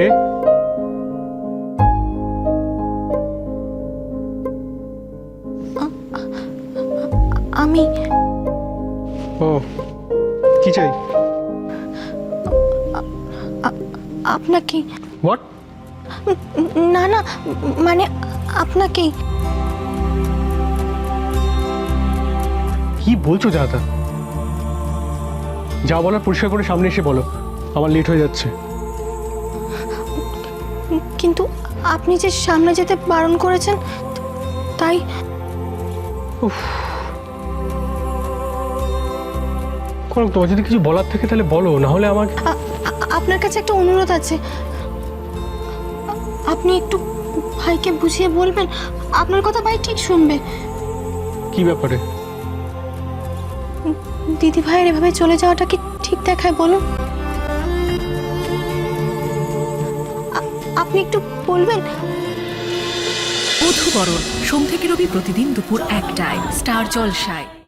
কে আমি ও কি চাই? আপনাকে হোয়াট না না মানে আপনাকেই কি বলছো যাতা যা বলার পরিষ্কার করে সামনে এসে বলো। আমার লেট হয়ে যাচ্ছে। কিন্তু আপনি যে সামনে যেতে বারণ করেছেন তাই কোনো তোমার যদি কিছু বলার থাকে তাহলে বলো না হলে আমার আপনার কাছে একটা অনুরোধ আছে। আপনি একটু ভাইকে বুঝিয়ে বলবেন আপনার কথা ভাই ঠিক শুনবে। কি ব্যাপারে? দিদি ভাইয়ের এভাবে চলে যাওয়াটা কি ঠিক দেখায় বলুন? আপনি একটু বলবেন? বধুবরণ সোম থেকে রবি প্রতিদিন দুপুর একটায় স্টার জলসায়।